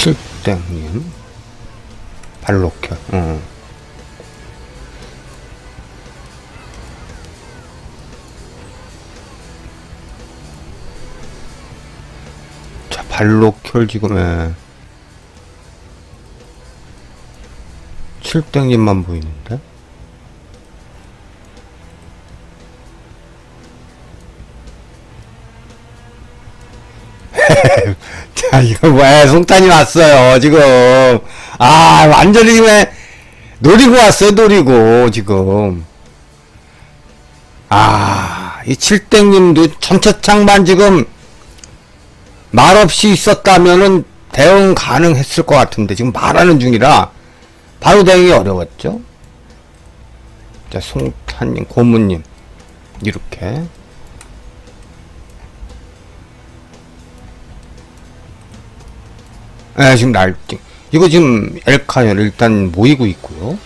칠땡님. 발로켜 어. 자 발로켤 지금. 예. 칠땡님만 보이는데 자, 이거 뭐야, 송탄이 왔어요, 지금. 아, 완전히 왜, 노리고 왔어요, 노리고, 지금. 아, 이 칠땡님도 전차창만 지금, 말없이 있었다면은 대응 가능했을 것 같은데, 지금 말하는 중이라, 바로 대응이 어려웠죠? 자, 송탄님, 고문님, 이렇게. 예, 지금 날뛰. 이거 지금 엘카열 일단 모이고 있고요.